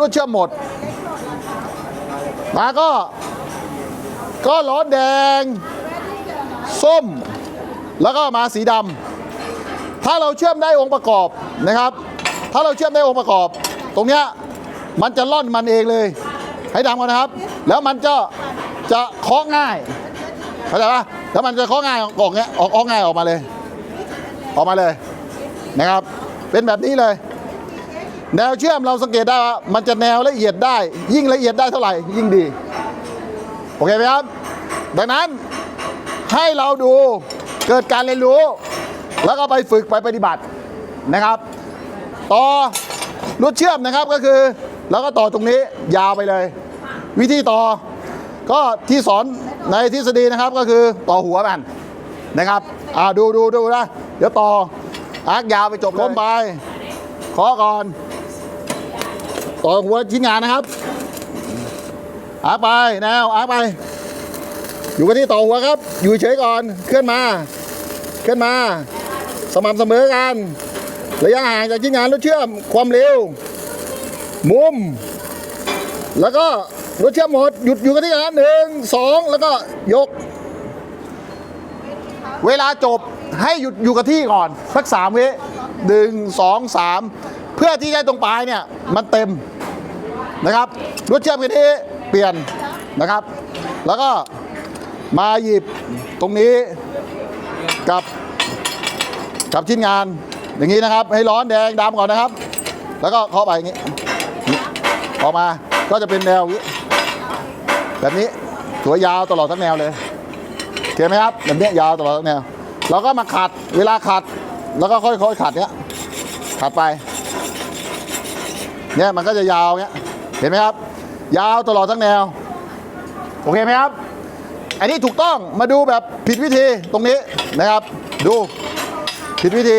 ลวดเชื่อมหมดมาก็ ก็ร้อนแดง ส้ม แล้วก็มาสีดำถ้าเราเชื่อมได้องค์ประกอบนะครับ ถ้าเราเชื่อมได้องค์ประกอบ ตรงเนี้ยมันจะล่อนมันเองเลย ให้ดำก่อนนะครับ แล้วมันจะจะเคาะง่ายเข้าใจปะแล้วมันจะเคาะง่ายออกเงี้ยออกออกง่ายออกมาเลย ออกมาเลยนะครับ เป็นแบบนี้เลย แนวเชื่อมเราสังเกตได้ว่ามันจะแนวละเอียดได้ ยิ่งละเอียดได้เท่าไหร่ยิ่งดี โอเคไหมครับ ดังนั้นให้เราดูเกิดการเรียนรู้ แล้วก็ไปฝึกไปปฏิบัตินะครับ ต่อลวดเชื่อมนะครับก็คือเราก็ต่อตรงนี้ยาวไปเลย วิธีต่อ ก็ที่สอนในทฤษฎีนะครับก็คือต่อหัวมันนะครับอ่าดูดูดูนะเดี๋ยวต่ออาร์กยาวไปจบล้มไป ขอก่อน ต่อหัวชิ้นงานนะครับอาไปแนวอาไป อยู่กันที่ต่อหัวครับ อยู่เฉยก่อนเคลื่อนมา เคลื่อนมา สม่ำเสมอกันระยะห่างจากชิ้นงานรถเชื่อมความเร็ว มุม แล้วก็รถเชื่อมหมดหยุดอยู่กันที่กันหนึ่งสองแล้วก็ยก เวลาจบให้หยุดอยู่กับที่ก่อน สักสามวิ หนึ่งสองสามเพื่อที่ให้ตรงปลายเนี่ยมันเต็มนะครับรถเชื่อมกันที่เปลี่ยนนะครับ แล้วก็มาหยิบตรงนี้กับกับชิ้นงานอย่างนี้นะครับ ให้ร้อนแดงดำก่อนนะครับ แล้วก็เคาะไปอย่างนี้ออกมาก็จะเป็นแนวแบบนี้สวยยาวตลอดทั้งแนวเลยเห็นไหมครับแบบนี้ยยาวตลอดทั้งแนวเราก็มาขัดเวลาขัด แล้วก็ค่อยๆขัดเนี้ยขัดไปเนี่ยมันก็จะยาวเนี้ยเห็นไหมครับ ยาวตลอดทั้งแนว โอเคไหมครับ อันนี้ถูกต้องมาดูแบบผิดวิธีตรงนี้นะครับ ดูผิดวิธี